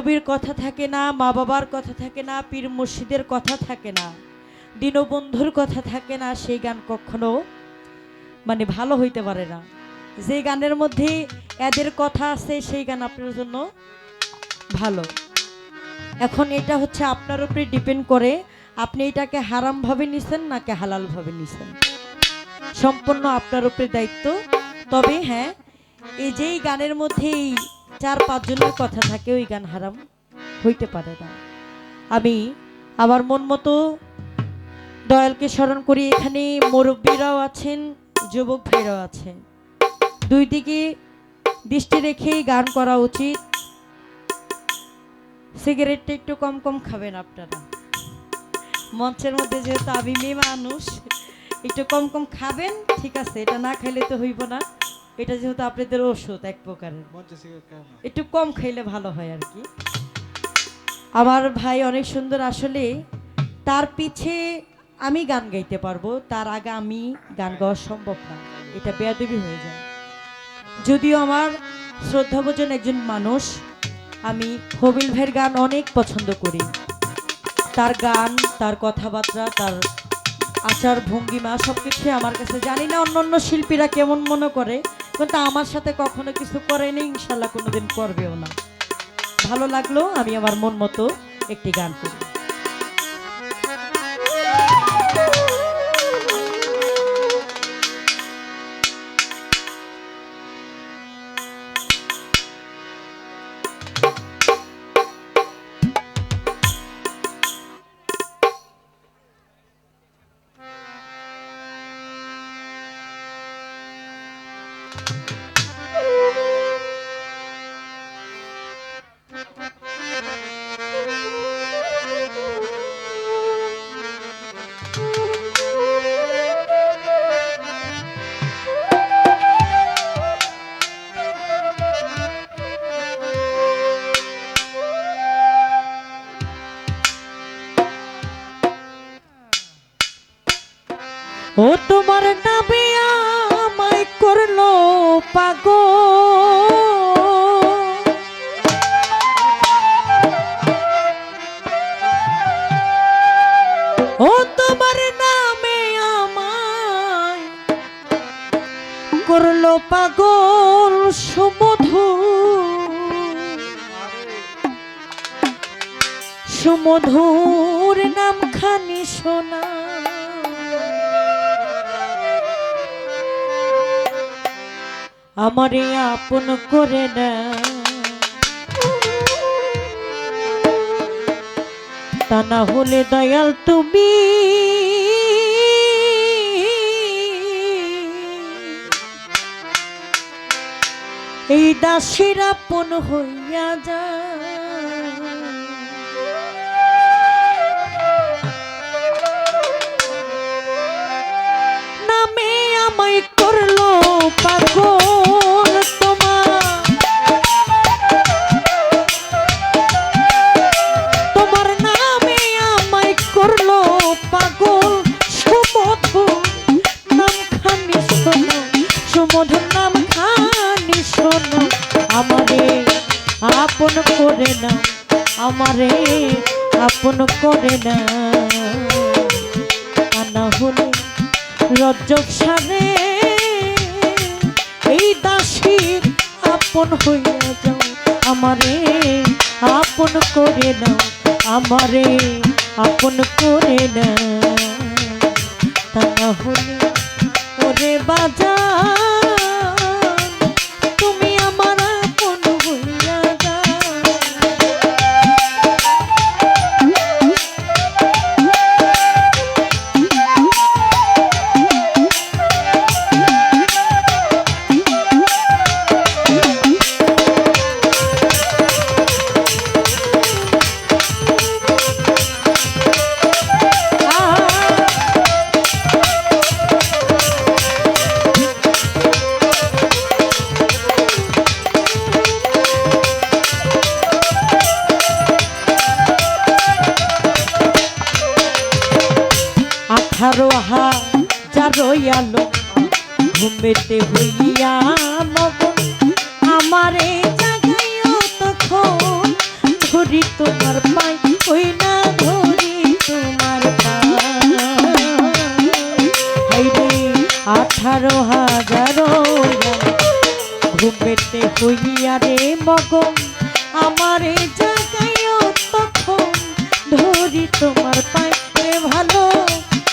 নবীর কথা থাকে না, মা বাবার কথা থাকে না, পীর মুর্শিদের কথা থাকে না, দীনবন্ধুর কথা থাকে না, সেই গান কখনো মানে ভালো হইতে পারে না। যে গানের মধ্যে এদের কথা আছে, সেই গান আপনার জন্য ভালো। এখন এটা হচ্ছে আপনার উপরে ডিপেন্ড করে, আপনি এটাকে হারামভাবে নিছেন নাকি হালালভাবে নিছেন। সম্পূর্ণ আপনার উপরে দায়িত্ব। তবে হ্যাঁ এই যেই গানের মধ্যে এই চার পাঁচজনের কথা থাকে, ওই গান হারাম, হইতে পারে না। আমি আমার মন মতো দয়ালকে স্মরণ করি, এখানে মুরব্বীরাও আছেন, যুবক ভাইরাও আছেন। দুই দিকে দৃষ্টি রেখেই গান করা উচিত। সিগারেটটা একটু কম কম খাবেন আপনারা। মঞ্চের মধ্যে যেহেতু আমি মেয়ে মানুষ, একটু কম কম খাবেন, ঠিক আছে, এটা না খাইলে তো হইব না। এটা যেহেতু আপনাদের ওষুধ এক প্রকারের। একটু কম খাইলে ভালো হয় আর কি। আমার ভাই অনেক সুন্দর আসলে তার পিছে আমি গান গাইতে পারব তার আগে আমি গান গাওয়া সম্ভব না। এটা বেয়াদবি হয়ে যায়। যদিও আমার শ্রদ্ধাভোজন একজন মানুষ আমি হবিল ভাইয়ের গান অনেক পছন্দ করি। তার গান তার কথাবার্তা তার আচার ভঙ্গিমা সব কিছুই আমার কাছে। জানি না অন্য অন্য শিল্পীরা কেমন মনে করে কিন্তু আমার সাথে কখনো কিছু করেনি, ইনশাল্লাহ কোনোদিন করবেও না। ভালো লাগল, আমি আমার মন মতো একটি গান করি। ও তোমার নামে আমায় করল পাগল। ও তোমার নামে আমায় করল পাগল সুমধু। সুমধুর নাম আমারে আপন করে না। তা না হলে দয়াল তুমি এই দাসের আপন হইয়া যা। আপন করে না। আনা হলে রজ্জক সারে, এই দাসীর আপন হইয়া যাও। আমারে আপন করে নাও, আমারে আপন করে না। তা হলে ওরে বাজার আলো ঘুমেতে হইয়া মগন আমারে জাগাইও তখন। ধরি তোমার পাই ওই না ধরি তোমার পাই আঠারো হাজারো ঘুমেতে হইয়া রে মগম আমার জায়গায় তখন। ধরি তোমার পাই ভালো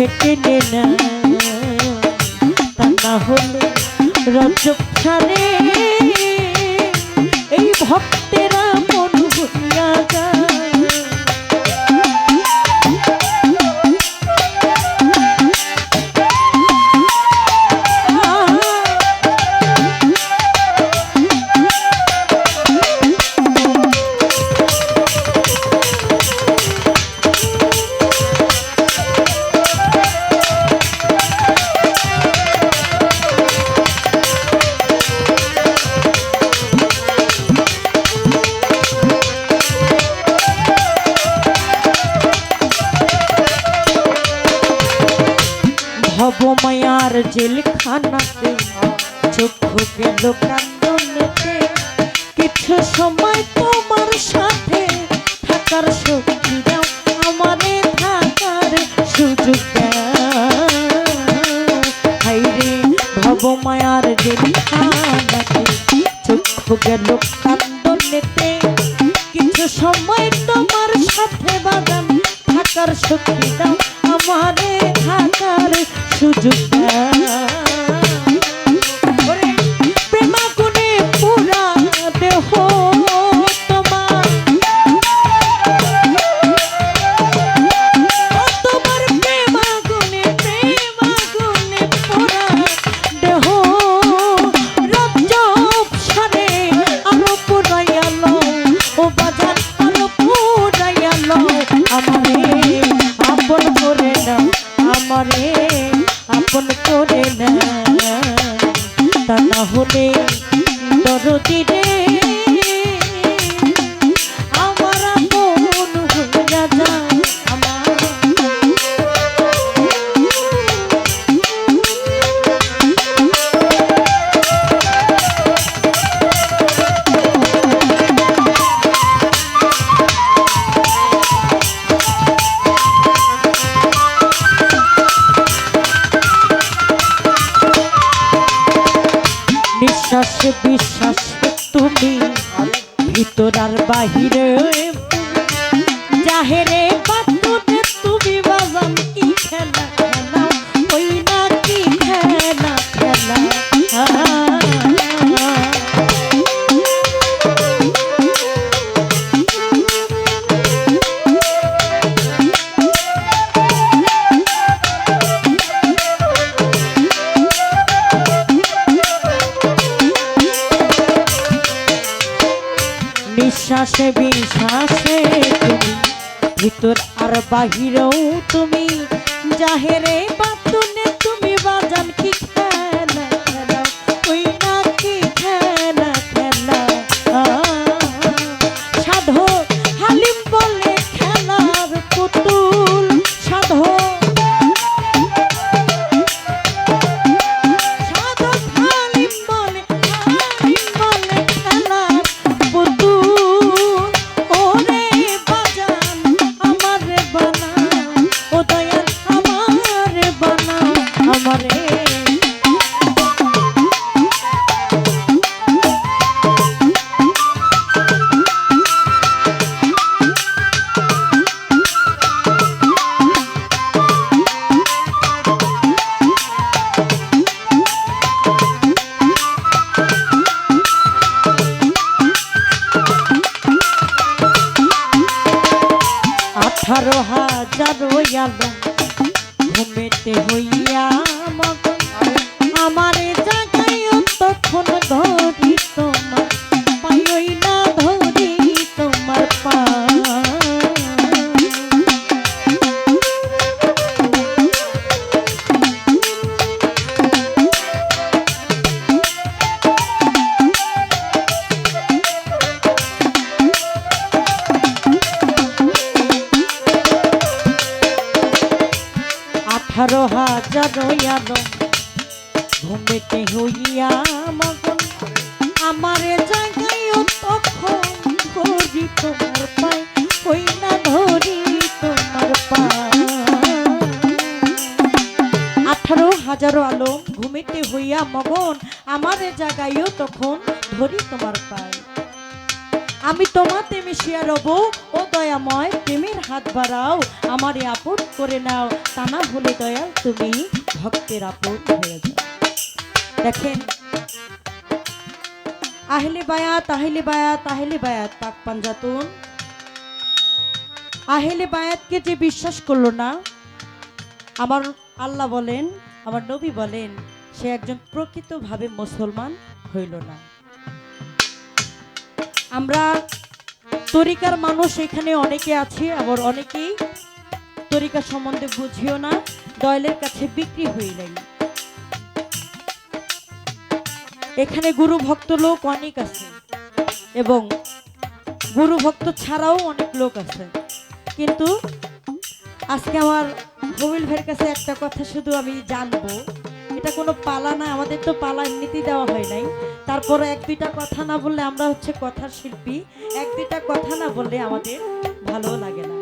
কাছে টেনে না। তা না হলে রজব ছাড়ে। এই ভক্তেরা মন ভুলিয়া যায়। ভবমায়ার জেলখানাতে। চক্ষু গেল কান্দনেতে। কিছু সময় তোমার সাথে থাকার শক্তি দাও, আমারে থাকার সুযোগ হাইরে ভবমায়ার জেলখানাতে। চক্ষু গেল কান্দনেতে। কিছু সময় তোমার সাথে বাগান থাকার শক্তি দাও দরদি রে বাহিরেও তুমি জাহেরে বাতুনে ঘুমেতে হইয়া মগন তখন ধরি তোমার পায় না ধরি তোমার আঠারো হাজারো আলো ঘুমিতে হইয়া মগন, আমারে জাগাইও তখন ধরি তোমার পায়। আমি তোমাতে মিশিয়া রব, ও দয়াময়, প্রেমের হাত বাড়াও, আমারে আপন করে নাও, তা না হলে দয়াল তুমি ভক্তের আপন হয়ে যাও। দেখেন। আহলে বায়াত আহলে বায়াত আহলে বায়াত, পাক পাঞ্জাতুন। আহলে বায়াতকে যে বিশ্বাস করল না, আমার আল্লাহ বলেন, আমার নবী বলেন, সে একজন প্রকৃতভাবে মুসলমান হইল না। আমরা তরিকার মানুষ এখানে অনেকে আছে, আবার অনেকেই তরিকা সম্বন্ধে বুঝিও না দয়ালের কাছে বিক্রি হইলাই এখানে গুরু ভক্ত লোক অনেক আছে। এবং গুরু ভক্ত ছাড়াও অনেক লোক আছে। কিন্তু আজকে আমার কবিল ভাইয়ের কাছে একটা কথা শুধু আমি জানব। এটা কোনো পালা না, আমাদের তো পালা এমনিতেই দেওয়া হয় নাই। তারপরে এক দুইটা কথা না বললে আমরা হচ্ছে কথার শিল্পী। এক দুইটা কথা না বললে আমাদের ভালো লাগে না।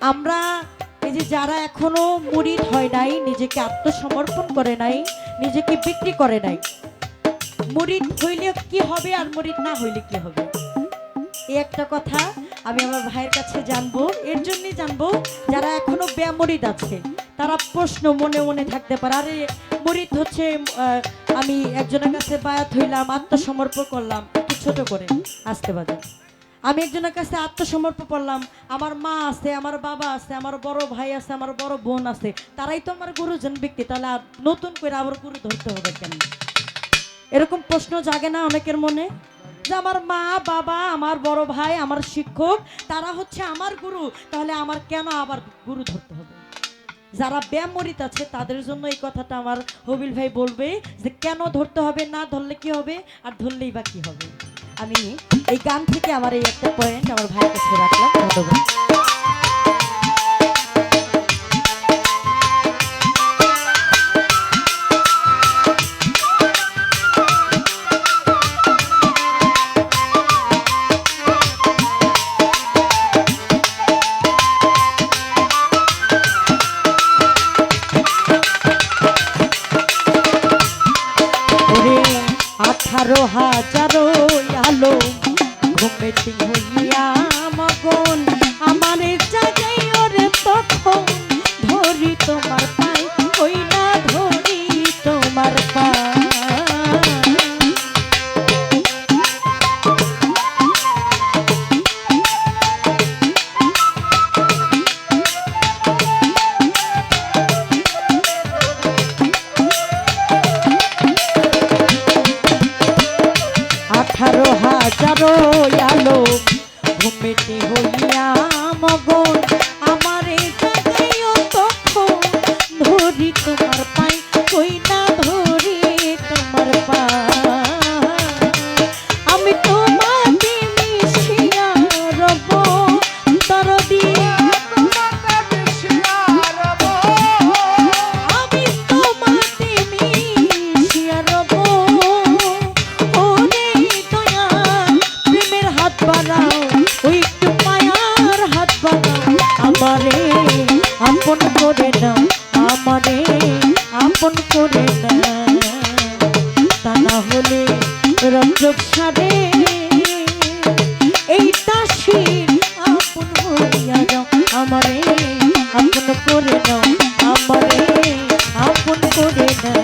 আমরা এই যে যারা এখনও মুরিদ হয় নাই, নিজেকে আত্মসমর্পণ করে নাই, নিজেকে বিক্রি করে নাই মুরিদ হইলে কি হবে আর মুরিদ না হইলে কি হবে? এই একটা কথা আমি আমার ভাইয়ের কাছে জানব। এর জন্যই জানব, যারা এখনও ব্যামরিদ আছে, তারা প্রশ্ন মনে মনে থাকতে পারে, আরে মরিদ হচ্ছে আমি একজনের কাছে বায়াত হইলাম, আত্মসমর্পণ করলাম, একটু ছোট করে, আসতে বাজে আমি একজনের কাছে আত্মসমর্পণ করলাম, আমার মা আছে, আমার বাবা আছে, আমার বড় ভাই আছে, আমার বড় বোন আছে, তারাই তো আমার গুরুজন ব্যক্তি, তাহলে নতুন করে আবার গুরু ধরতে হবে কেন? এরকম প্রশ্ন জাগে না অনেকের মনে? যে আমার মা, বাবা, আমার বড় ভাই, আমার শিক্ষক, তারা হচ্ছে আমার গুরু, তাহলে আমার কেন আবার গুরু ধরতে হবে? যারা ব্যায়ামরিত আছে, তাদের জন্য এই কথাটা আমার হবিল ভাই বলবে, যে কেন ধরতে হবে, না ধরলে কি হবে, আর ধরলেই বা কি হবে? আমি এই গান থেকে আমার এই একটা পয়েন্ট আমার ভাইয়ের কাছে রাখলাম। ধন্যবাদ। হাজারো আলো ঘুমেতে হইয়া মগন Good enough.